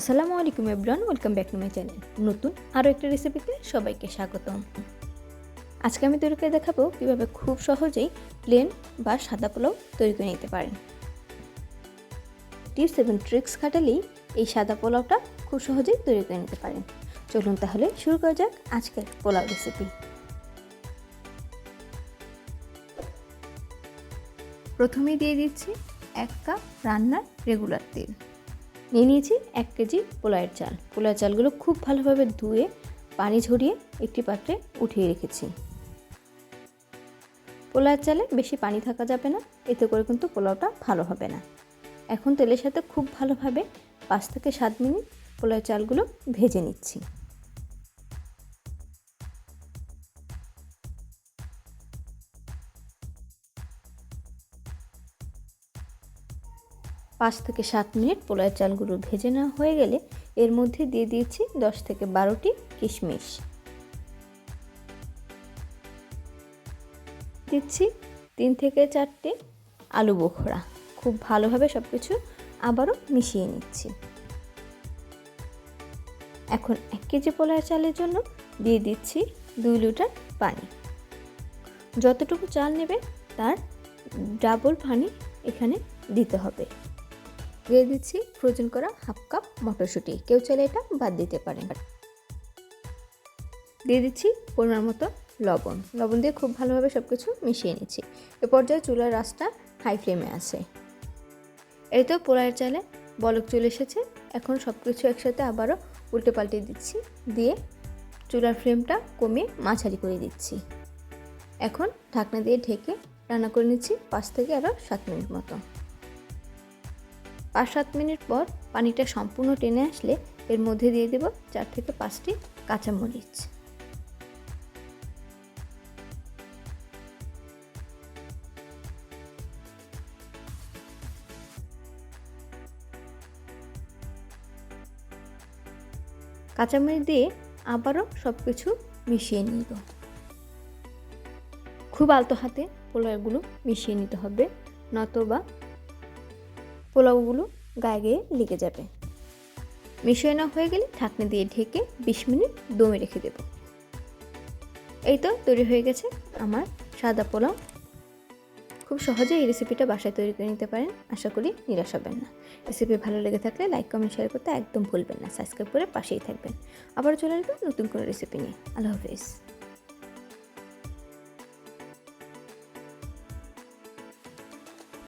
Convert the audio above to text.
আসসালামু আলাইকুম everyone welcome back to my channel নতুন আরও একটা রেসিপিতে সবাইকে স্বাগতম। আজকে আমি তৈরি করে দেখাবো কীভাবে খুব সহজেই প্লেন বা সাদা পোলাও তৈরি করে নিতে পারেন। টিপস এবং ট্রিক্স খাটালেই এই সাদা পোলাওটা খুব সহজেই তৈরি করে নিতে পারেন। চলুন তাহলে শুরু করা যাক আজকের পোলাও রেসিপি প্রথমেই দিয়ে দিচ্ছি এক কাপ রান্নার রেগুলার তেল। নিয়ে নিয়েছি এক কেজি পোলায়ের চাল। পোলায়ের চালগুলো খুব ভালোভাবে ধুয়ে, পানি ঝরিয়ে একটি পাত্রে উঠিয়ে রেখেছি। পোলার চালে বেশি পানি থাকা যাবে না, এতে করে কিন্তু পোলাওটা ভালো হবে না। এখন তেলের সাথে খুব ভালোভাবে পাঁচ থেকে সাত মিনিট পোলার চালগুলো ভেজে নিচ্ছি। পাঁচ থেকে সাত মিনিট পোলার চালগুলো ভেজে নেওয়া হয়ে গেলে এর মধ্যে দিয়ে দিয়েছি দশ থেকে বারোটি কিশমিশ। দিচ্ছি তিন থেকে চারটে আলু বোখরা। খুব ভালোভাবে সব কিছু আবারও মিশিয়ে নিচ্ছি। এখন এক কেজি পোলার চালের জন্য দিয়ে দিচ্ছি দুই লিটার পানি। যতটুকু চাল নেবে তার ডাবল পানি এখানে দিতে হবে। দিয়ে দিচ্ছি ফ্রোজেন করা হাফ কাপ মটরশুঁটি। কেউ চাইলে এটা বাদ দিতে পারেন। দিয়ে দিচ্ছি পরিমাণ মতো লবণ। লবণ দিয়ে খুব ভালোভাবে সব কিছু মিশিয়ে নিচ্ছি। এ পর্যায়ে চুলার রাসটা হাই ফ্লেমে আছে। এই তো পোলার চালে বলক চলে এসেছে। এখন সব কিছু একসাথে আবারও উল্টে পাল্টে দিচ্ছি। দিয়ে চুলার ফ্লেমটা কমিয়ে মাঝারি করে দিচ্ছি। এখন ঢাকনা দিয়ে ঢেকে রান্না করে নিচ্ছি পাঁচ থেকে আরও সাত মিনিট মতো। পাঁচ সাত মিনিট পর পানিটা সম্পূর্ণ টেনে আসলে এর মধ্যে দিয়ে দেব চার থেকে পাঁচটি কাঁচামরিচ। কাঁচামরিচ দিয়ে আবারও সব কিছু মিশিয়ে নিব। খুব আলতো হাতে পোলাওগুলো মিশিয়ে নিতে হবে, নতবা পোলাওগুলো গায়ে গায়ে লেগে যাবে। মিশিয়ে নেওয়া হয়ে গেলে ঢাকনি দিয়ে ঢেকে বিশ মিনিট দমে রেখে দেব। এই তো তৈরি হয়ে গেছে আমার সাদা পোলাও। খুব সহজে এই রেসিপিটা বাসায় তৈরি করে নিতে পারেন। আশা করি নিরাশ হবেন না। রেসিপি ভালো লেগে থাকলে লাইক কমেন্ট শেয়ার করতে একদম ভুলবেন না। সাবস্ক্রাইব করে পাশেই থাকবেন। আবার চলে আসবেন নতুন কোনো রেসিপি নিয়ে। আল্লাহ হাফিজ।